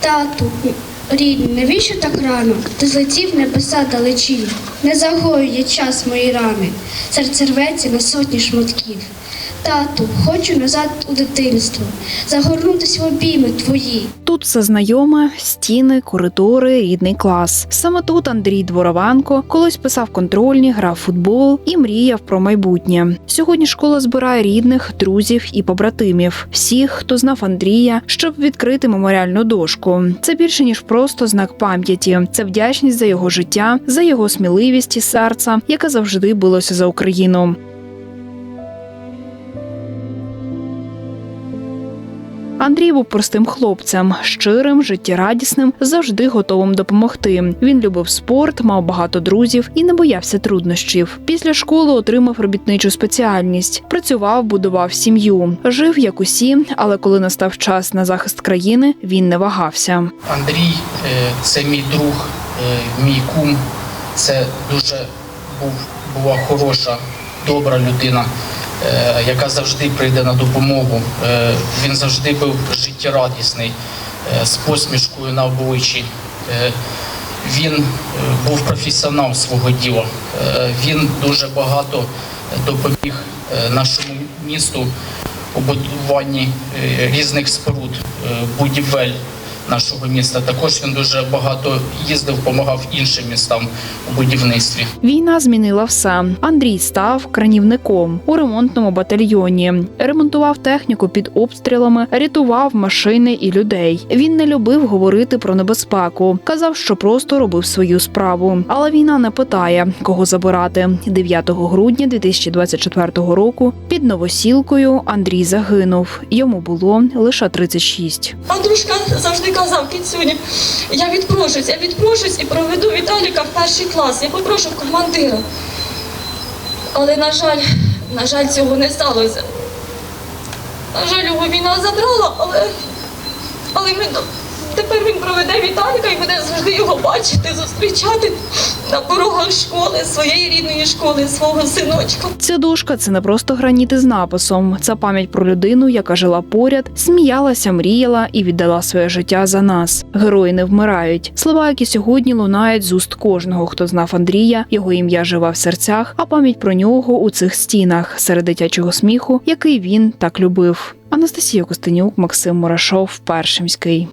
Тату, рідний, навіщо так рано? Ти злетів небеса далечі. Не загоює час мої рани. Серце рветься на сотні шматків. Тату, хочу назад у дитинство, загорнутися в обійми твої. Тут все знайоме: стіни, коридори, рідний клас. Саме тут Андрій Дворованко колись писав контрольні, грав футбол і мріяв про майбутнє. Сьогодні школа збирає рідних, друзів і побратимів, всіх, хто знав Андрія, щоб відкрити меморіальну дошку. Це більше ніж просто знак пам'яті. Це вдячність за його життя, за його сміливість і серце, яке завжди билося за Україну. Андрій був простим хлопцем, щирим, життєрадісним, завжди готовим допомогти. Він любив спорт, мав багато друзів і не боявся труднощів. Після школи отримав робітничу спеціальність, працював, будував сім'ю, жив як усі, але коли настав час на захист країни, він не вагався. Андрій е, це мій друг, е, мій кум. Це дуже був, була хороша, добра людина, яка завжди прийде на допомогу. Е, Він завжди був життєрадісний, е, з посмішкою на обличчі. Е, Він е, був професіонал свого діла. Е, Він дуже багато допоміг е, нашому місту у будуванні е, різних споруд, е, будівель нашого міста. Також він дуже багато їздив, допомагав іншим містам у будівництві. Війна змінила все. Андрій став кранівником у ремонтному батальйоні, ремонтував техніку під обстрілами, рятував машини і людей. Він не любив говорити про небезпеку. Казав, що просто робив свою справу. Але війна не питає, кого забирати. 9 грудня 2024 року під новосілкою Андрій загинув. Йому було лише 36. Андрушка завжди казав кіцюні, я відпрошусь, я відпрошусь і проведу Віталіка в перший клас. Я попрошу командира. Але, на жаль, на жаль, цього не сталося. На жаль, його війна забрала, але, але ми, тепер він проведе Віталіка і буде завжди його бачити, зустрічати на порогах школи, своєї рідної школи, свого синочка. Ця дошка це не просто граніт із написом. Це пам'ять про людину, яка жила поряд, сміялася, мріяла і віддала своє життя за нас. Герої не вмирають. Слова, які сьогодні лунають з уст кожного, хто знав Андрія, його ім'я живе в серцях, а пам'ять про нього у цих стінах серед дитячого сміху, який він так любив. Анастасія Костенюк, Максим Мурашов, Першимський.